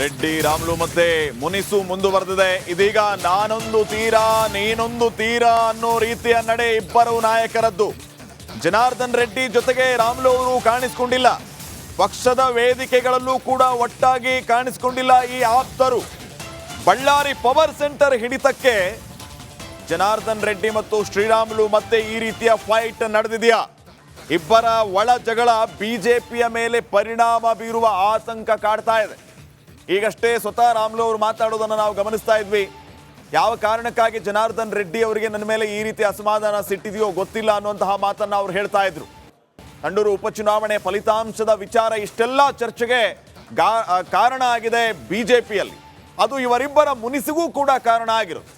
ರೆಡ್ಡಿ, ರಾಮ್ಲು ಮತ್ತೆ ಮುನಿಸು ಮುಂದುವರೆದಿದೆ. ಇದೀಗ ನಾನೊಂದು ತೀರಾ, ನೀನೊಂದು ತೀರಾ ಅನ್ನೋ ರೀತಿಯ ನಡೆ ಇಬ್ಬರು ನಾಯಕರದ್ದು. ಜನಾರ್ದನ್ ರೆಡ್ಡಿ ಜೊತೆಗೆ ರಾಮ್ಲು ಅವರು ಕಾಣಿಸಿಕೊಂಡಿಲ್ಲ. ಪಕ್ಷದ ವೇದಿಕೆಗಳಲ್ಲೂ ಕೂಡ ಒಟ್ಟಾಗಿ ಕಾಣಿಸಿಕೊಂಡಿಲ್ಲ ಈ ಆಪ್ತರು. ಬಳ್ಳಾರಿ ಪವರ್ ಸೆಂಟರ್ ಹಿಡಿತಕ್ಕೆ ಜನಾರ್ದನ್ ರೆಡ್ಡಿ ಮತ್ತು ಶ್ರೀರಾಮುಲು ಮತ್ತೆ ಈ ರೀತಿಯ ಫೈಟ್ ನಡೆದಿದೆಯಾ? ಇಬ್ಬರ ಒಳ ಜಗಳ ಬಿಜೆಪಿಯ ಮೇಲೆ ಪರಿಣಾಮ ಬೀರುವ ಆತಂಕ ಕಾಡ್ತಾ ಇದೆ. ಈಗಷ್ಟೇ ಸ್ವತಃ ರಾಮ್ಲು ಅವರು ಮಾತಾಡೋದನ್ನು ನಾವು ಗಮನಿಸ್ತಾ ಇದ್ವಿ. ಯಾವ ಕಾರಣಕ್ಕಾಗಿ ಜನಾರ್ದನ್ ರೆಡ್ಡಿ ಅವರಿಗೆ ನನ್ನ ಮೇಲೆ ಈ ರೀತಿ ಅಸಮಾಧಾನ ಸಿಟ್ಟಿದೆಯೋ ಗೊತ್ತಿಲ್ಲ ಅನ್ನುವಂತಹ ಮಾತನ್ನ ಅವರು ಹೇಳ್ತಾ ಇದ್ರು. ಕಂಡೂರು ಉಪಚುನಾವಣೆ ಫಲಿತಾಂಶದ ವಿಚಾರ ಇಷ್ಟೆಲ್ಲ ಚರ್ಚೆಗೆ ಕಾರಣ ಆಗಿದೆ ಬಿಜೆಪಿಯಲ್ಲಿ. ಅದು ಇವರಿಬ್ಬರ ಮುನಿಸಿಗೂ ಕೂಡ ಕಾರಣ ಆಗಿರುತ್ತೆ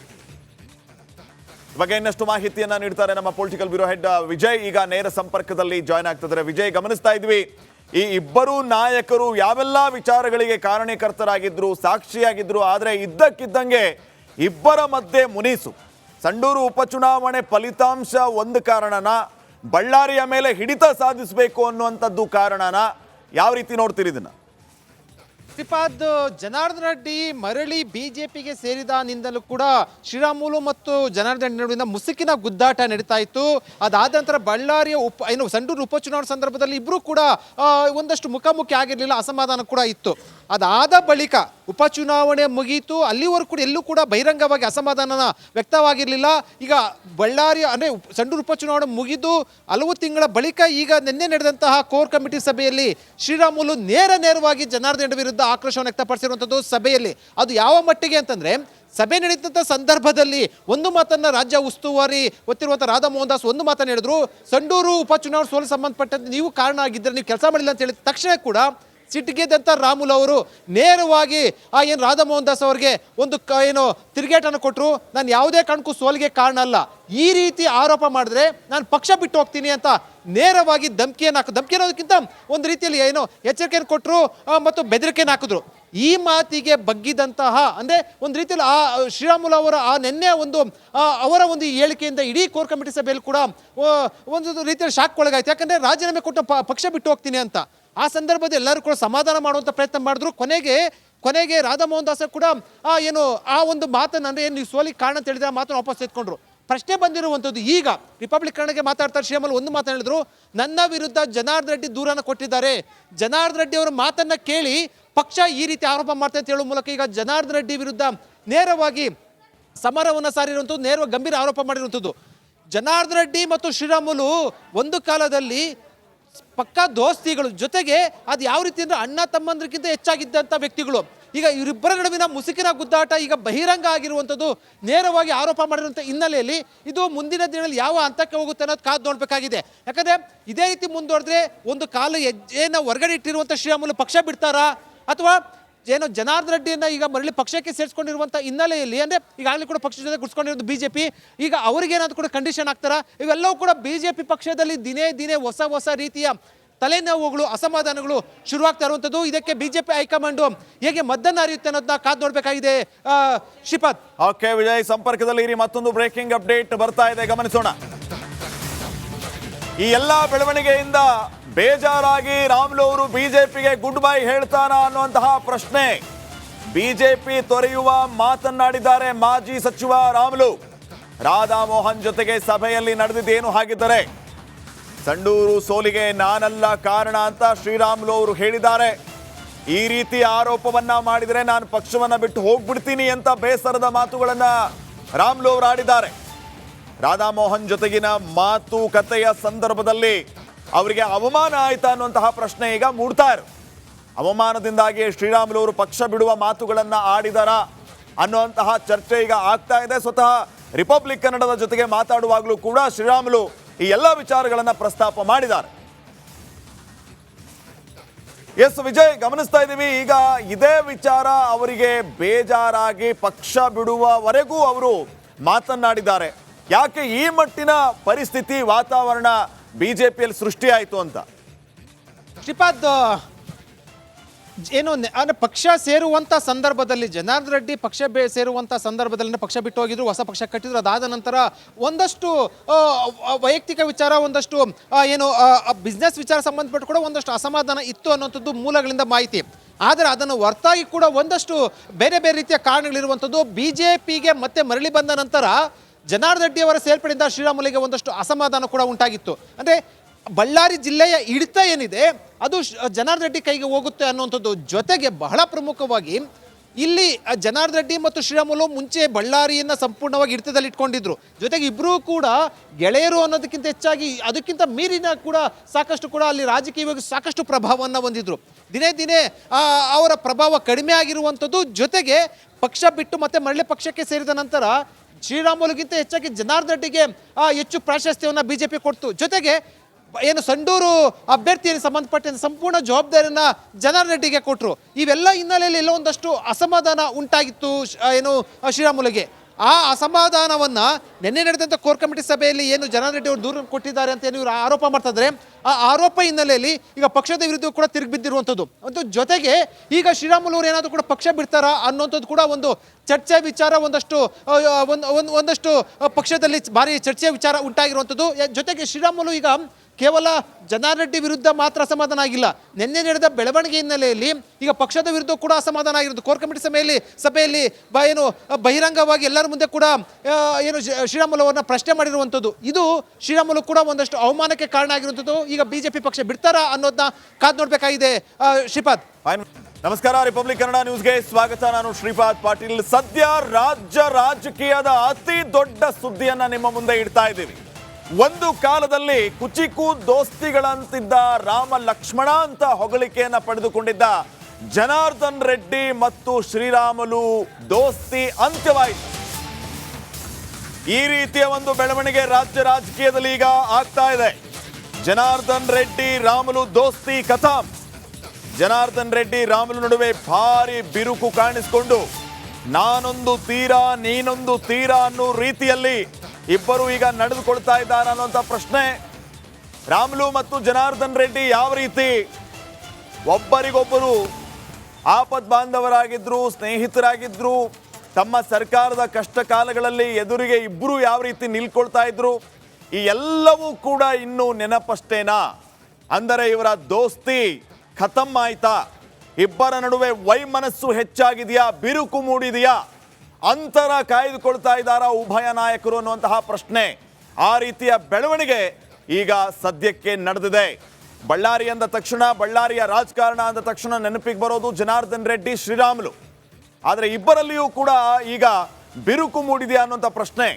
ಬಗ್ಗೆ ಇನ್ನಷ್ಟು ಮಾಹಿತಿಯನ್ನ ನೀಡ್ತಾರೆ ನಮ್ಮ ಪೊಲಿಟಿಕಲ್ ಬ್ಯೂರೋ ಹೆಡ್ ವಿಜಯ್. ಈಗ ನೇರ ಸಂಪರ್ಕದಲ್ಲಿ ಜಾಯ್ನ್ ಆಗ್ತಿದ್ದಾರೆ. ವಿಜಯ್, ಗಮನಿಸ್ತಾ ಇದ್ವಿ. ಈ ಇಬ್ಬರು ನಾಯಕರು ಯಾವೆಲ್ಲ ವಿಚಾರಗಳಿಗೆ ಕಾರಣೀಕರ್ತರಾಗಿದ್ರು ಸಾಕ್ಷಿಯಾಗಿದ್ದರು ಆದರೆ ಇದ್ದಕ್ಕಿದ್ದಂಗೆ ಇಬ್ಬರ ಮಧ್ಯೆ ಮುನಿಸು. ಸಂಡೂರು ಉಪಚುನಾವಣೆ ಫಲಿತಾಂಶ ಒಂದು ಕಾರಣನ, ಬಳ್ಳಾರಿಯ ಮೇಲೆ ಹಿಡಿತ ಸಾಧಿಸಬೇಕು ಅನ್ನುವಂಥದ್ದು ಕಾರಣನ. ಯಾವ ರೀತಿ ನೋಡ್ತೀರಿ ಇದನ್ನ? ಶ್ರೀಪಾದ್ ಜನಾರ್ದನ ರೆಡ್ಡಿ ಮರಳಿ ಬಿಜೆಪಿಗೆ ಸೇರಿದಾನಿಂದಲೂ ಕೂಡ ಶ್ರೀರಾಮುಲು ಮತ್ತು ಜನಾರ್ದನ್ ರೆಡ್ಡಿ ನಡುವಿನ ಮುಸುಕಿನ ಗುದ್ದಾಟ ನಡೀತಾ ಇತ್ತು. ಅದಾದ ನಂತರ ಬಳ್ಳಾರಿಯ ಉಪ, ಏನು, ಸಂಡೂರು ಉಪಚುನಾವಣೆ ಸಂದರ್ಭದಲ್ಲಿ ಇಬ್ಬರೂ ಕೂಡ ಒಂದಷ್ಟು ಮುಖಾಮುಖಿ ಆಗಿರಲಿಲ್ಲ, ಅಸಮಾಧಾನ ಕೂಡ ಇತ್ತು. ಅದಾದ ಬಳಿಕ ಉಪಚುನಾವಣೆ ಮುಗಿಯಿತು ಅಲ್ಲಿವರೆಗೂ ಕೂಡ, ಎಲ್ಲೂ ಕೂಡ ಬಹಿರಂಗವಾಗಿ ಅಸಮಾಧಾನ ವ್ಯಕ್ತವಾಗಿರಲಿಲ್ಲ. ಈಗ ಬಳ್ಳಾರಿ, ಅಂದರೆ ಸಂಡೂರು ಉಪಚುನಾವಣೆ ಮುಗಿದು ಹಲವು ತಿಂಗಳ ಬಳಿಕ ಈಗ ನಿನ್ನೆ ನಡೆದಂತಹ ಕೋರ್ ಕಮಿಟಿ ಸಭೆಯಲ್ಲಿ ಶ್ರೀರಾಮುಲು ನೇರ ನೇರವಾಗಿ ಜನಾರ್ದನ ವಿರುದ್ಧ ಆಕ್ರೋಶವನ್ನು ವ್ಯಕ್ತಪಡಿಸಿರುವಂಥದ್ದು ಸಭೆಯಲ್ಲಿ. ಅದು ಯಾವ ಮಟ್ಟಿಗೆ ಅಂತಂದರೆ, ಸಭೆ ನಡೀತಂಥ ಸಂದರ್ಭದಲ್ಲಿ ಒಂದು ಮಾತನ್ನು ರಾಜ್ಯ ಉಸ್ತುವಾರಿ ಗೊತ್ತಿರುವಂಥ ರಾಧಾ ಮೋಹನ್ ದಾಸ್ ಒಂದು ಮಾತನ್ನು ಹೇಳಿದ್ರು, ಸಂಡೂರು ಉಪಚುನಾವಣೆ ಸೋಲು ಸಂಬಂಧಪಟ್ಟಂತೆ ನೀವು ಕಾರಣ ಆಗಿದ್ದರೆ ನೀವು ಕೆಲಸ ಮಾಡಿಲ್ಲ ಅಂತ ಹೇಳಿದ ತಕ್ಷಣ ಕೂಡ ಸಿಟ್ಟಿಗೆದ್ದಂಥ ರಾಮುಲ್ ಅವರು ನೇರವಾಗಿ, ಆ ಏನು ರಾಧಾಮೋಹನ್ ದಾಸ್ ಅವರಿಗೆ ಒಂದು ಕ ಏನು ತಿರುಗೇಟನ್ನು ಕೊಟ್ಟರು ನಾನು ಯಾವುದೇ ಕಾರಣಕ್ಕೂ ಸೋಲಿಗೆ ಕಾರಣ ಅಲ್ಲ. ಈ ರೀತಿ ಆರೋಪ ಮಾಡಿದ್ರೆ ನಾನು ಪಕ್ಷ ಬಿಟ್ಟು ಹೋಗ್ತೀನಿ ಅಂತ ನೇರವಾಗಿ ಧಮಕಿಯನ್ನು ಹಾಕಿ ಧಮಕಿ ಅನ್ನೋದಕ್ಕಿಂತ ಒಂದು ರೀತಿಯಲ್ಲಿ ಏನು ಎಚ್ಚರಿಕೆಯನ್ನು ಕೊಟ್ಟರು ಮತ್ತು ಬೆದರಿಕೆಯನ್ನು ಹಾಕಿದ್ರು. ಈ ಮಾತಿಗೆ ಬಗ್ಗಿದಂತಹ, ಅಂದರೆ ಒಂದು ರೀತಿಯಲ್ಲಿ ಆ, ಶ್ರೀರಾಮುಲು ಅವರ ಆ ನಿನ್ನೆ ಒಂದು ಅವರ ಒಂದು ಹೇಳಿಕೆಯಿಂದ ಇಡೀ ಕೋರ್ ಕಮಿಟಿ ಸಭೆಯಲ್ಲಿ ಕೂಡ ಒಂದು ರೀತಿಯಲ್ಲಿ ಶಾಕ್ ಒಳಗಾಯ್ತು. ಯಾಕಂದರೆ ರಾಜೀನಾಮೆ ಕೊಟ್ಟು ಪಕ್ಷ ಬಿಟ್ಟು ಹೋಗ್ತೀನಿ ಅಂತ. ಆ ಸಂದರ್ಭದಲ್ಲಿ ಎಲ್ಲರೂ ಕೂಡ ಸಮಾಧಾನ ಮಾಡುವಂಥ ಪ್ರಯತ್ನ ಮಾಡಿದ್ರು. ಕೊನೆಗೆ ಕೊನೆಗೆ ರಾಧಾಮೋಹನ್ ದಾಸ ಕೂಡ, ಆ, ಏನು, ಆ ಒಂದು ಮಾತನ್ನು ಅಂದರೆ ಏನು, ನೀವು ಸೋಲಿಗೆ ಕಾರಣ ಅಂತ ಹೇಳಿದ್ರೆ ಆ ಮಾತನ್ನು ವಾಪಸ್ ಎತ್ಕೊಂಡ್ರು. ಪ್ರಶ್ನೆ ಬಂದಿರುವಂಥದ್ದು ಈಗ ರಿಪಬ್ಲಿಕ್ ಕಾರಣಕ್ಕೆ ಮಾತಾಡ್ತಾರೆ ಶ್ರೀಮಲ್ ಒಂದು ಮಾತನ್ನು ಹೇಳಿದ್ರು, ನನ್ನ ವಿರುದ್ಧ ಜನಾರ್ದನ್ ರೆಡ್ಡಿ ದೂರನ್ನು ಕೊಟ್ಟಿದ್ದಾರೆ. ಜನಾರ್ದನ್ ರೆಡ್ಡಿ ಅವರ ಮಾತನ್ನು ಕೇಳಿ ಪಕ್ಷ ಈ ರೀತಿ ಆರೋಪ ಮಾಡ್ತಾ ಅಂತ ಹೇಳುವ ಮೂಲಕ ಈಗ ಜನಾರ್ದನ್ ರೆಡ್ಡಿ ವಿರುದ್ಧ ನೇರವಾಗಿ ಸಮರವನ್ನು ಸಾರಿರುವಂಥದ್ದು, ನೇರವಾಗಿ ಗಂಭೀರ ಆರೋಪ ಮಾಡಿರುವಂಥದ್ದು. ಜನಾರ್ದನ್ ರೆಡ್ಡಿ ಮತ್ತು ಶ್ರೀರಾಮುಲು ಒಂದು ಕಾಲದಲ್ಲಿ ಪಕ್ಕಾ ದೋಸ್ತಿಗಳು ಜೊತೆಗೆ ಅದು ಯಾವ ರೀತಿ ಅಂದರೆ ಅಣ್ಣ ತಮ್ಮಂದ್ರಕ್ಕಿಂತ ಹೆಚ್ಚಾಗಿದ್ದಂಥ ವ್ಯಕ್ತಿಗಳು. ಈಗ ಇವರಿಬ್ಬರ ನಡುವಿನ ಮುಸುಕಿನ ಗುದ್ದಾಟ ಈಗ ಬಹಿರಂಗ ಆಗಿರುವಂಥದ್ದು ನೇರವಾಗಿ ಆರೋಪ ಮಾಡಿರುವಂಥ ಹಿನ್ನೆಲೆಯಲ್ಲಿ ಇದು ಮುಂದಿನ ದಿನದಲ್ಲಿ ಯಾವ ಹಂತಕ್ಕೆ ಹೋಗುತ್ತೆ ಅನ್ನೋದು ಕಾದು ನೋಡಬೇಕಾಗಿದೆ. ಯಾಕಂದರೆ ಇದೇ ರೀತಿ ಮುಂದುವರೆದ್ರೆ ಒಂದು ಕಾಲು ಹೆಜ್ಜೆಯನ್ನು ಹೊರಗಡೆ ಇಟ್ಟಿರುವಂಥ ಶ್ರೀರಾಮುಲು ಪಕ್ಷ ಬಿಡ್ತಾರಾ? ಅಥವಾ ಏನೋ ಜನಾರ್ದನ ರೆಡ್ಡಿಯನ್ನು ಈಗ ಮರಳಿ ಪಕ್ಷಕ್ಕೆ ಸೇರಿಸ್ಕೊಂಡಿರುವಂಥ ಹಿನ್ನೆಲೆಯಲ್ಲಿ, ಅಂದರೆ ಈಗಾಗಲೇ ಕೂಡ ಪಕ್ಷದ ಜೊತೆ ಗುಡ್ಸ್ಕೊಂಡಿರೋದು ಬಿ ಜೆ ಪಿ ಈಗ ಕೂಡ ಕಂಡೀಷನ್ ಆಗ್ತಾರಾ? ಇವೆಲ್ಲವೂ ಕೂಡ ಬಿ ಜೆ ಪಿ ಪಕ್ಷದಲ್ಲಿ ದಿನೇ ದಿನೇ ಹೊಸ ಹೊಸ ರೀತಿಯ ತಲೆನೋವುಗಳು, ಅಸಮಾಧಾನಗಳು ಶುರುವಾಗ್ತಾ ಇರುವಂಥದ್ದು ಇದಕ್ಕೆ ಬಿ ಜೆ ಪಿ ಹೈಕಮಾಂಡು ಹೇಗೆ ಮದ್ದನ್ನು ಅರಿಯುತ್ತೆ ಅನ್ನೋದನ್ನ ಕಾದು ನೋಡಬೇಕಾಗಿದೆ. ಶ್ರೀಪಾದ್. ಓಕೆ ವಿಜಯ್, ಸಂಪರ್ಕದಲ್ಲಿ ಇರಿ, ಮತ್ತೊಂದು ಬ್ರೇಕಿಂಗ್ ಅಪ್ಡೇಟ್ ಬರ್ತಾ ಇದೆ, ಗಮನಿಸೋಣ. ಈ ಎಲ್ಲ ಬೆಳವಣಿಗೆಯಿಂದ ಬೇಜಾರಾಗಿ ರಾಮ್ಲು ಅವರು ಬಿಜೆಪಿಗೆ ಗುಡ್ ಬೈ ಹೇಳ್ತಾನಾ ಅನ್ನುವಂತಹ ಪ್ರಶ್ನೆ. ಬಿಜೆಪಿ ತೊರೆಯುವ ಮಾತನ್ನಾಡಿದ್ದಾರೆ ಮಾಜಿ ಸಚಿವ ರಾಮ್ಲು. ರಾಧಾಮೋಹನ್ ಜೊತೆಗೆ ಸಭೆಯಲ್ಲಿ ನಡೆದಿದ್ದೇನು ಹಾಗಿದ್ದರೆ. ಸಂಡೂರು ಸೋಲಿಗೆ ನಾನಲ್ಲ ಕಾರಣ ಅಂತ ಶ್ರೀರಾಮ್ಲು ಅವರು ಹೇಳಿದ್ದಾರೆ. ಈ ರೀತಿ ಆರೋಪವನ್ನ ಮಾಡಿದರೆ ನಾನು ಪಕ್ಷವನ್ನ ಬಿಟ್ಟು ಹೋಗ್ಬಿಡ್ತೀನಿ ಅಂತ ಬೇಸರದ ಮಾತುಗಳನ್ನ ರಾಮ್ಲು ಅವರು ಆಡಿದ್ದಾರೆ. ರಾಧಾಮೋಹನ್ ಜೊತೆಗಿನ ಮಾತುಕತೆಯ ಸಂದರ್ಭದಲ್ಲಿ ಅವರಿಗೆ ಅವಮಾನ ಆಯ್ತಾ ಅನ್ನುವಂತಹ ಪ್ರಶ್ನೆ ಈಗ ಮೂಡ್ತಾ ಇರು. ಅವಮಾನದಿಂದಾಗಿ ಶ್ರೀರಾಮುಲು ಅವರು ಪಕ್ಷ ಬಿಡುವ ಮಾತುಗಳನ್ನು ಆಡಿದಾರ ಅನ್ನುವಂತಹ ಚರ್ಚೆ ಈಗ ಆಗ್ತಾ ಇದೆ. ಸ್ವತಃ ರಿಪಬ್ಲಿಕ್ ಕನ್ನಡದ ಜೊತೆಗೆ ಮಾತಾಡುವಾಗಲೂ ಕೂಡ ಶ್ರೀರಾಮುಲು ಈ ಎಲ್ಲ ವಿಚಾರಗಳನ್ನು ಪ್ರಸ್ತಾಪ ಮಾಡಿದ್ದಾರೆ. ಎಸ್ ವಿಜಯ್, ಗಮನಿಸ್ತಾ ಇದ್ದೀವಿ. ಈಗ ಇದೇ ವಿಚಾರ ಅವರಿಗೆ ಬೇಜಾರಾಗಿ ಪಕ್ಷ ಬಿಡುವವರೆಗೂ ಅವರು ಮಾತನಾಡಿದ್ದಾರೆ ಯಾಕೆ ಈ ಮಟ್ಟಿನ ಪರಿಸ್ಥಿತಿ, ವಾತಾವರಣ ಬಿಜೆಪಿಯಲ್ಲಿ ಸೃಷ್ಟಿಯಾಯಿತು ಅಂತ. ಶ್ರೀಪಾದ್ ಏನು ಅಂದರೆ ಪಕ್ಷ ಸೇರುವಂಥ ಸಂದರ್ಭದಲ್ಲಿ, ಜನಾರ್ದನ್ ರೆಡ್ಡಿ ಪಕ್ಷ ಬೇ ಸೇರುವಂಥ ಸಂದರ್ಭದಲ್ಲಿ ಪಕ್ಷ ಬಿಟ್ಟು ಹೋಗಿದ್ರು, ಹೊಸ ಪಕ್ಷ ಕಟ್ಟಿದ್ರು, ಅದಾದ ನಂತರ ಒಂದಷ್ಟು ವೈಯಕ್ತಿಕ ವಿಚಾರ, ಒಂದಷ್ಟು ಏನು ಬಿಸ್ನೆಸ್ ವಿಚಾರ ಸಂಬಂಧಪಟ್ಟು ಕೂಡ ಒಂದಷ್ಟು ಅಸಮಾಧಾನ ಇತ್ತು ಅನ್ನೋಂಥದ್ದು ಮೂಲಗಳಿಂದ ಮಾಹಿತಿ. ಆದರೆ ಅದನ್ನು ಹೊರತಾಗಿ ಕೂಡ ಒಂದಷ್ಟು ಬೇರೆ ಬೇರೆ ರೀತಿಯ ಕಾರಣಗಳಿರುವಂಥದ್ದು ಬಿ ಜೆ ಪಿಗೆ ಮತ್ತೆ ಮರಳಿ ಬಂದ ನಂತರ ಜನಾರ್ದನ್ ರೆಡ್ಡಿ ಅವರ ಸೇರ್ಪಡೆಯಿಂದ ಶ್ರೀರಾಮುಲುಗೆ ಒಂದಷ್ಟು ಅಸಮಾಧಾನ ಕೂಡ ಉಂಟಾಗಿತ್ತು. ಅಂದರೆ ಬಳ್ಳಾರಿ ಜಿಲ್ಲೆಯ ಹಿಡಿತ ಏನಿದೆ, ಅದು ಜನಾರ್ದನ್ ರೆಡ್ಡಿ ಕೈಗೆ ಹೋಗುತ್ತೆ ಅನ್ನುವಂಥದ್ದು ಜೊತೆಗೆ ಬಹಳ ಪ್ರಮುಖವಾಗಿ ಇಲ್ಲಿ ಆ ಜನಾರ್ದನ್ ರೆಡ್ಡಿ ಮತ್ತು ಶ್ರೀರಾಮುಲು ಮುಂಚೆ ಬಳ್ಳಾರಿಯನ್ನು ಸಂಪೂರ್ಣವಾಗಿ ಹಿಡಿತದಲ್ಲಿ ಇಟ್ಕೊಂಡಿದ್ರು. ಜೊತೆಗೆ ಇಬ್ಬರೂ ಕೂಡ ಗೆಳೆಯರು ಅನ್ನೋದಕ್ಕಿಂತ ಹೆಚ್ಚಾಗಿ ಅದಕ್ಕಿಂತ ಮೀರಿನ ಕೂಡ ಸಾಕಷ್ಟು ಕೂಡ ಅಲ್ಲಿ ರಾಜಕೀಯವಾಗಿ ಸಾಕಷ್ಟು ಪ್ರಭಾವವನ್ನು ಹೊಂದಿದ್ರು. ದಿನೇ ದಿನೇ ಅವರ ಪ್ರಭಾವ ಕಡಿಮೆ ಆಗಿರುವಂಥದ್ದು ಜೊತೆಗೆ ಪಕ್ಷ ಬಿಟ್ಟು ಮತ್ತೆ ಮರಳಿ ಪಕ್ಷಕ್ಕೆ ಸೇರಿದ ನಂತರ ಶ್ರೀರಾಮುಲುಗಿಂತ ಹೆಚ್ಚಾಗಿ ಜನಾರ್ದನ್ ರೆಡ್ಡಿಗೆ ಹೆಚ್ಚು ಪ್ರಾಶಸ್ತ್ಯವನ್ನು ಪಿ ಕೊಡ್ತು. ಜೊತೆಗೆ, ಏನು ಸಂಡೂರು ಅಭ್ಯರ್ಥಿಯಲ್ಲಿ ಸಂಬಂಧಪಟ್ಟಂತೆ ಸಂಪೂರ್ಣ ಜವಾಬ್ದಾರಿಯನ್ನ ಜನಾರ್ದನ್ ರೆಡ್ಡಿಗೆ ಕೊಟ್ಟರು ಇವೆಲ್ಲ ಹಿನ್ನೆಲೆಯಲ್ಲಿ ಎಲ್ಲೋ ಒಂದಷ್ಟು ಅಸಮಾಧಾನ ಉಂಟಾಗಿತ್ತು ಏನು ಶ್ರೀರಾಮುಲುಗೆ ಆ ಅಸಮಾಧಾನವನ್ನು ನಿನ್ನೆ ನಡೆದಂಥ ಕೋರ್ ಕಮಿಟಿ ಸಭೆಯಲ್ಲಿ ಏನು ಜನಾರ್ದನ್ ರೆಡ್ಡಿ ಅವರು ದೂರು ಕೊಟ್ಟಿದ್ದಾರೆ ಅಂತ ಏನು ಇವರು ಆರೋಪ ಇದ್ದಾರೆ, ಆ ಆರೋಪ ಹಿನ್ನೆಲೆಯಲ್ಲಿ ಈಗ ಪಕ್ಷದ ವಿರುದ್ಧ ಕೂಡ ತಿರುಗಿ ಬಿದ್ದಿರುವಂಥದ್ದು. ಅದು ಜೊತೆಗೆ ಈಗ ಶ್ರೀರಾಮುಲು ಅವರು ಏನಾದರೂ ಕೂಡ ಪಕ್ಷ ಬಿಡ್ತಾರಾ ಅನ್ನೋಂಥದ್ದು ಕೂಡ ಒಂದು ಚರ್ಚೆ ವಿಚಾರ ಒಂದಷ್ಟು ಒಂದು ಒಂದಷ್ಟು ಪಕ್ಷದಲ್ಲಿ ಭಾರಿ ಚರ್ಚೆ ವಿಚಾರ ಉಂಟಾಗಿರುವಂಥದ್ದು. ಜೊತೆಗೆ ಶ್ರೀರಾಮುಲು ಈಗ ಕೇವಲ ಜನಾರ್ದನ್ ರೆಡ್ಡಿ ವಿರುದ್ಧ ಮಾತ್ರ ಅಸಮಾಧಾನ ಆಗಿಲ್ಲ. ನಿನ್ನೆ ನಡೆದ ಬೆಳವಣಿಗೆ ಹಿನ್ನೆಲೆಯಲ್ಲಿ ಈಗ ಪಕ್ಷದ ವಿರುದ್ಧ ಕೂಡ ಅಸಮಾಧಾನ ಆಗಿರೋದು. ಕೋರ್ ಕಮಿಟಿ ಸಭೆಯಲ್ಲಿ ಸಭೆಯಲ್ಲಿ ಬ ಏನು, ಬಹಿರಂಗವಾಗಿ ಎಲ್ಲರ ಮುಂದೆ ಕೂಡ ಏನು ಶ್ರೀ- ಶ್ರೀರಾಮುಲು ಅವರನ್ನ ಪ್ರಶ್ನೆ ಮಾಡಿರುವಂಥದ್ದು. ಇದು ಶ್ರೀರಾಮುಲು ಕೂಡ ಒಂದಷ್ಟು ಅವಮಾನಕ್ಕೆ ಕಾರಣ ಆಗಿರುವಂಥದ್ದು. ಈಗ ಬಿಜೆಪಿ ಪಕ್ಷ ಬಿಡ್ತಾರಾ ಅನ್ನೋದನ್ನ ಕಾದ್ ನೋಡಬೇಕಾಗಿದೆ ಶ್ರೀಪಾದ್. ನಮಸ್ಕಾರ ರಿಪಬ್ಲಿಕ್ ಕನ್ನಡ ನ್ಯೂಸ್ಗೆ ಸ್ವಾಗತ. ನಾನು ಶ್ರೀಪಾದ್ ಪಾಟೀಲ್. ಸದ್ಯ ರಾಜ್ಯ ರಾಜಕೀಯದ ಅತಿ ದೊಡ್ಡ ಸುದ್ದಿಯನ್ನ ನಿಮ್ಮ ಮುಂದೆ ಇಡ್ತಾ ಇದ್ದೀವಿ. ಒಂದು ಕಾಲದಲ್ಲಿ ಕುಚಿಕು ದೋಸ್ತಿಗಳಂತಿದ್ದ ರಾಮ ಲಕ್ಷ್ಮಣ ಅಂತ ಹೊಗಳಿಕೆಯನ್ನು ಪಡೆದುಕೊಂಡಿದ್ದ ಜನಾರ್ದನ್ ರೆಡ್ಡಿ ಮತ್ತು ಶ್ರೀರಾಮುಲು ದೋಸ್ತಿ ಅಂತ್ಯವಾಯಿತು. ಈ ರೀತಿಯ ಒಂದು ಬೆಳವಣಿಗೆ ರಾಜ್ಯ ರಾಜಕೀಯದಲ್ಲಿ ಈಗ ಆಗ್ತಾ ಇದೆ. ಜನಾರ್ದನ್ ರೆಡ್ಡಿ, ರಾಮಲು ದೋಸ್ತಿ ಕಥಾ. ಜನಾರ್ದನ್ ರೆಡ್ಡಿ, ರಾಮುಲು ನಡುವೆ ಭಾರಿ ಬಿರುಕು ಕಾಣಿಸಿಕೊಂಡು, ನಾನೊಂದು ತೀರಾ ನೀನೊಂದು ತೀರಾ ಅನ್ನೋ ರೀತಿಯಲ್ಲಿ ಇಬ್ಬರು ಈಗ ನಡೆದುಕೊಳ್ತಾ ಇದ್ದಾರೆ ಅನ್ನುವಂಥ ಪ್ರಶ್ನೆ. ರಾಮುಲು ಮತ್ತು ಜನಾರ್ದನ್ ರೆಡ್ಡಿ ಯಾವ ರೀತಿ ಒಬ್ಬರಿಗೊಬ್ಬರು ಆಪದ್ ಬಾಂಧವರಾಗಿದ್ದರು ಸ್ನೇಹಿತರಾಗಿದ್ರು, ತಮ್ಮ ಸರ್ಕಾರದ ಕಷ್ಟ ಕಾಲಗಳಲ್ಲಿ ಎದುರಿಗೆ ಇಬ್ಬರು ಯಾವ ರೀತಿ ನಿಲ್ಕೊಳ್ತಾ ಇದ್ರು, ಈ ಎಲ್ಲವೂ ಕೂಡ ಇನ್ನೂ ನೆನಪಷ್ಟೇನಾ? ಅಂದರೆ ಇವರ ದೋಸ್ತಿ ಖತಮ್ ಆಯ್ತಾ? ಇಬ್ಬರ ನಡುವೆ ವೈಮನಸ್ಸು ಹೆಚ್ಚಾಗಿದೆಯಾ? ಬಿರುಕು ಮೂಡಿದೆಯಾ? ಅಂತರ ಕಾಯ್ದುಕೊಳ್ತಾ ಇದ್ದಾರಾ ಉಭಯ ನಾಯಕರು ಅನ್ನುವಂತಹ ಪ್ರಶ್ನೆ. ಆ ರೀತಿಯ ಬೆಳವಣಿಗೆ ಈಗ ಸದ್ಯಕ್ಕೆ ನಡೆದಿದೆ. ಬಳ್ಳಾರಿ ಅಂದ ತಕ್ಷಣ, ಬಳ್ಳಾರಿಯ ರಾಜಕಾರಣ ಅಂದ ತಕ್ಷಣ ನೆನಪಿಗೆ ಬರೋದು ಜನಾರ್ದನ್ ರೆಡ್ಡಿ, ಶ್ರೀರಾಮುಲು. ಆದರೆ ಇಬ್ಬರಲ್ಲಿಯೂ ಕೂಡ ಈಗ ಬಿರುಕು ಮೂಡಿದೆಯಾ ಅನ್ನುವಂಥ ಪ್ರಶ್ನೆ.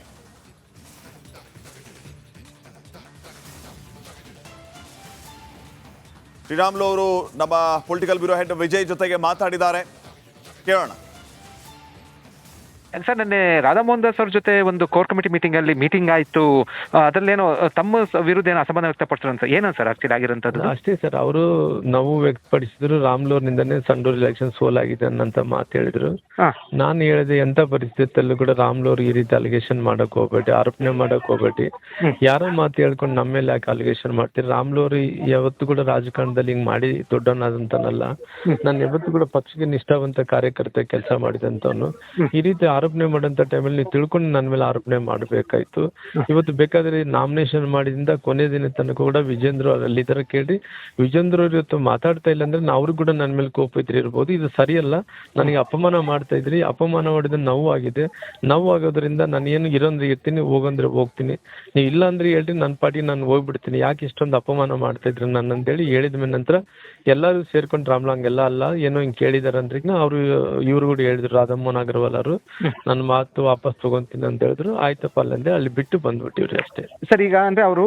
ಶ್ರೀರಾಮುಲು ಅವರು ನಮ್ಮ ಪೊಲಿಟಿಕಲ್ ಬ್ಯೂರೋ ಹೆಡ್ ವಿಜಯ್ ಜೊತೆಗೆ ಮಾತಾಡಿದ್ದಾರೆ. ಕೇಳೋಣ. ಸರ್ ನಿನ್ನೆ ರಾಧಾಮೋಹನ್ ದಾಸ್ ಅವ್ರ ಜೊತೆ ಒಂದು ಕೋರ್ ಕಮಿಟಿ ಮೀಟಿಂಗ್ ಅಲ್ಲಿ ಮೀಟಿಂಗ್ ಆಯ್ತು. ಅದ್ರಲ್ಲೇನೋ ತಮ್ಮ ವಿರುದ್ಧ ಏನೋ ಅಸಮಾಧಾನ ವ್ಯಕ್ತಪಡಿಸಿದ್ರು ಅಂತ ಏನೋ ಸರ್ ಆಕ್ಚುಲಿ ಆಗಿರೋಂಥದ್ದು? ಅಷ್ಟೇ ಸರ್ ಅವರು ನೋವು ವ್ಯಕ್ತಪಡಿಸಿದ್ರು. ರಾಮ್ಲೂರ್ನಿಂದನೇ ಸಂಡೂರ್ ಎಲೆಕ್ಷನ್ ಸೋಲಾಗಿದೆ ಅನ್ನಂತ ಮಾತು ಹೇಳಿದ್ರು. ನಾನು ಹೇಳಿದೆ ಎಂತ ಪರಿಸ್ಥಿತಿಯಲ್ಲೂ ಕೂಡ ರಾಮ್ಲೂರ್ ಈ ರೀತಿ ಅಲಿಗೇಷನ್ ಮಾಡಕ್ ಹೋಗ್ಬೇಡಿ ಆರೋಪಣೆ ಮಾಡಕ್ ಹೋಗ್ಬೇಡಿ. ಯಾರೋ ಮಾತು ಹೇಳ್ಕೊಂಡು ನಮ್ಮ ಮೇಲೆ ಯಾಕೆ ಅಲಿಗೇಷನ್ ಮಾಡ್ತೀರಿ? ರಾಮ್ಲೂರ್ ಯಾವತ್ತೂ ಕೂಡ ರಾಜಕಾರಣದಲ್ಲಿ ಹಿಂಗ್ ಮಾಡಿ ದೊಡ್ಡವನಾದಂತನಲ್ಲ. ನಾನು ಯಾವತ್ತೂ ಕೂಡ ಪಕ್ಷಕ್ಕೆ ನಿಷ್ಠಾವಂತ ಕಾರ್ಯಕರ್ತ ಕೆಲಸ ಮಾಡಿದಂತವನು. ಈ ರೀತಿ ಆರೋಪಣೆ ಮಾಡೋಂಥ ಟೈಮಲ್ಲಿ ನೀವು ತಿಳ್ಕೊಂಡು ನನ್ನ ಮೇಲೆ ಆರೋಪಣೆ ಮಾಡಬೇಕಾಯ್ತು. ಇವತ್ತು ಬೇಕಾದ್ರೆ ನಾಮಿನೇಷನ್ ಮಾಡಿದಿಂದ ಕೊನೆ ದಿನ ತನಕ ಕೂಡ ವಿಜೇಂದ್ರ ಅಲ್ಲಿ ಇದಾರೆ ಕೇಳಿ ವಿಜೇಂದ್ರ ಅವ್ರು ಇವತ್ತು ಮಾತಾಡ್ತಾ ಇಲ್ಲ ಅಂದ್ರೆ ಅವ್ರು ಕೂಡ ನನ್ನ ಮೇಲೆ ಕೋಪ ಇದ್ರೆ ಇರ್ಬೋದು ಇದು ಸರಿಯಲ್ಲ. ನನಗೆ ಅಪಮಾನ ಮಾಡ್ತಾ ಇದ್ರಿ. ಅಪಮಾನ ಮಾಡಿದ ನೋವು ಆಗಿದೆ. ನೋವು ಆಗೋದ್ರಿಂದ ನಾನು ಏನು ಇರೋಂದ್ರೆ ಇರ್ತೀನಿ ಹೋಗಂದ್ರೆ ಹೋಗ್ತೀನಿ. ನೀವು ಇಲ್ಲ ಅಂದ್ರೆ ಹೇಳ್ರಿ ನನ್ನ ಪಾಟಿಗೆ ನಾನು ಹೋಗ್ಬಿಡ್ತೀನಿ. ಯಾಕೆ ಇಷ್ಟೊಂದು ಅಪಮಾನ ಮಾಡ್ತಾ ಇದ್ರಿ ನನ್ನ ಅಂತೇಳಿ ಹೇಳಿದ ಮೇಲೆ ನಂತರ ಎಲ್ಲರೂ ಸೇರ್ಕೊಂಡು ರಾಮ್ಲಾಂಗ್ ಎಲ್ಲ ಅಲ್ಲ, ಏನೋ ಹಿಂಗೆ ಕೇಳಿದಾರೆ ಅಂದ್ರೆ ಅವರು, ಇವ್ರು ಕೂಡ ಹೇಳಿದ್ರು, ರಾಧಮ್ಮೋಹನ್ ಅಗರ್ವಾಲ್ ಅವರು. ನನ್ನ ಮಾತು ವಾಪಸ್ ತಗೊಂತೀನಿ ಅಂತ ಹೇಳಿದ್ರು. ಆಯ್ತಪ್ಪ ಅಲ್ಲಂದೆ ಅಲ್ಲಿ ಬಿಟ್ಟು ಬಂದ್ಬಿಟ್ಟಿವ್ರಿ ಅಷ್ಟೇ. ಸರ್ ಈಗ ಅಂದ್ರೆ ಅವರು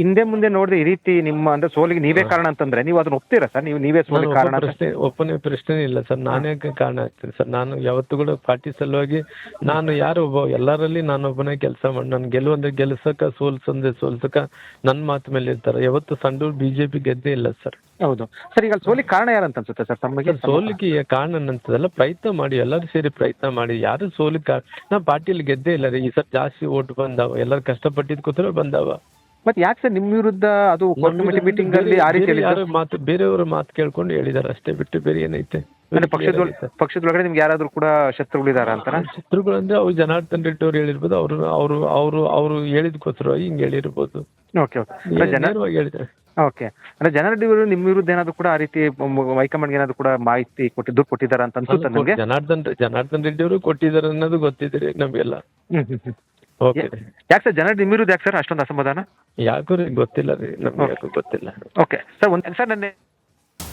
ಹಿಂದೆ ಮುಂದೆ ನೋಡಿದ್ರೆ ಈ ರೀತಿ ನಿಮ್ಮ ಅಂದ್ರೆ ಸೋಲಿಗೆ ನೀವೇ ಕಾರಣ ಅಂತಂದ್ರೆ ನೀವು ಅದನ್ನ ಒಪ್ತೀರಾ ಸರ್? ನೀವು ನೀವೇ ಸೋಲಿಗೆ ಕಾರಣ ಅಂತ? ಪ್ರಶ್ನೆ ಒಪ್ಪನೇ ಪ್ರಶ್ನೆ ಇಲ್ಲ ಸರ್. ನಾನೇ ಕಾರಣ ಆಗ್ತೀನಿ ಸರ್. ನಾನು ಯಾವತ್ತೂ ಕೂಡ ಪಾರ್ಟಿ ಸಲುವಾಗಿ ನಾನು ಯಾರು ಒಬ್ಬ ಎಲ್ಲರಲ್ಲಿ ನಾನೊಬ್ಬನೇ ಕೆಲಸ ಮಾಡಿ ನಾನು ಗೆಲುವು ಅಂದ್ರೆ ಗೆಲ್ಸಕ್ಕ ಸೋಲ್ಸಂದ್ರೆ ಸೋಲ್ಸಕ ನನ್ನ ಮಾತು ಮೇಲೆ ಇರ್ತಾರೆ ಯಾವತ್ತು ಸಂಡೂರು ಬಿಜೆಪಿ ಗೆದ್ದೇ ಇಲ್ಲ ಸರ್. ಹೌದು. ಸರ್ ಈಗ ಅಲ್ಲಿ ಸೋಲಿಗೆ ಕಾರಣ ಯಾರಂತ ಅನ್ಸುತ್ತೆ ಸರ್? ತಮಗೆ ಸರ್ ಸೋಲಿಗೆ ಕಾರಣ ಅಂತದಲ್ಲ ಪ್ರಯತ್ನ ಮಾಡಿ ಎಲ್ಲರೂ ಸೇರಿ ಪ್ರಯತ್ನ ಮಾಡಿ. ಯಾರು ಸೋಲಿಗೆ ಕಾರಣ ನಾ ಪಾರ್ಟಿಯಲ್ಲಿ ಗೆದ್ದೇ ಇಲ್ಲ ರೀ. ಈ ಸರ್ ಜಾಸ್ತಿ ಓಟ್ ಬಂದಾವ. ಎಲ್ಲರೂ ಕಷ್ಟಪಟ್ಟಿದ್ ಕೂತ್ರೆ ಬಂದಾವ. ಮತ್ತೆ ಯಾಕೆ ಸರ್ ನಿಮ್ಮ ವಿರುದ್ಧ ಅದು ಕಮಿಟಿ ಮೀಟಿಂಗ್ ಅಲ್ಲಿ ಆ ರೀತಿ ಹೇಳಿದ್ರು? ಯಾರೋ ಮಾತು ಬೇರೆಯವ್ರ ಮಾತು ಕೇಳ್ಕೊಂಡು ಹೇಳಿದಾರೆ ಅಷ್ಟೇ ಬಿಟ್ಟು ಬೇರೆ ಏನೈತೆ? ಅಂದ್ರೆ ಪಕ್ಷದ ಪಕ್ಷದೊಳಗಡೆ ನಿಮ್ಗೆ ಯಾರಾದ್ರೂ ಕೂಡ ಶತ್ರುಗಳಿದಾರ ಅಂತ? ಶತ್ರುಗಳು ಅಂದ್ರೆ ಅವ್ರು ಜನಾರ್ದನ್ ರೆಡ್ಡಿ ಅವ್ರು ಹೇಳಿರ್ಬೋದು ಅವರು ಅವರು ಅವರು ಅವರು ಹೇಳಿದ್ಕೋಸ್ಕರ ಹಿಂಗ್ ಹೇಳಿರ್ಬೋದು. Okay okay. ಜನ ನೇರವಾಗಿ ಓಕೆ ಅಂದ್ರೆ ಜನರ ನಿಮ್ ನಿಮ್ಮ ವಿರುದ್ಧ ಏನಾದ್ರು ಕೂಡ ಆ ರೀತಿ ಹೈಕಮಾಂಡ್ ಏನಾದ್ರು ಕೂಡ ಮಾಹಿತಿ ಕೊಟ್ಟು ದುಡ್ಡು ಕೊಟ್ಟಿದ್ದಾರೆ ಅಂತ ಅನ್ಸುತ್ತೆ ನಿಮಗೆ? ಜನಾರ್ದನ್ ಜನಾರ್ದನ್ ರೆಡ್ಡಿ ಅವರು ಕೊಟ್ಟಿದ್ದಾರೆ ಅನ್ನೋದು ಗೊತ್ತಿದೆ ನಮ್ಗೆಲ್ಲ. ಓಕೆ ಯಾಕೆ ಸರ್? ಜನರಲ್ ನಿಮ್ಮ ವಿರುದ್ಧ ಯಾಕೆ ಸರ್ ಅಷ್ಟೊಂದು ಅಸಮಾಧಾನ? ಯಾಕೋ ಗೊತ್ತಿಲ್ಲ ರೀ ನಮ್ಗೆ ಯಾಕೋ ಗೊತ್ತಿಲ್ಲ. ಓಕೆ ಸರ್ ಒಂದ್ ಸರ್ ನನ್ನ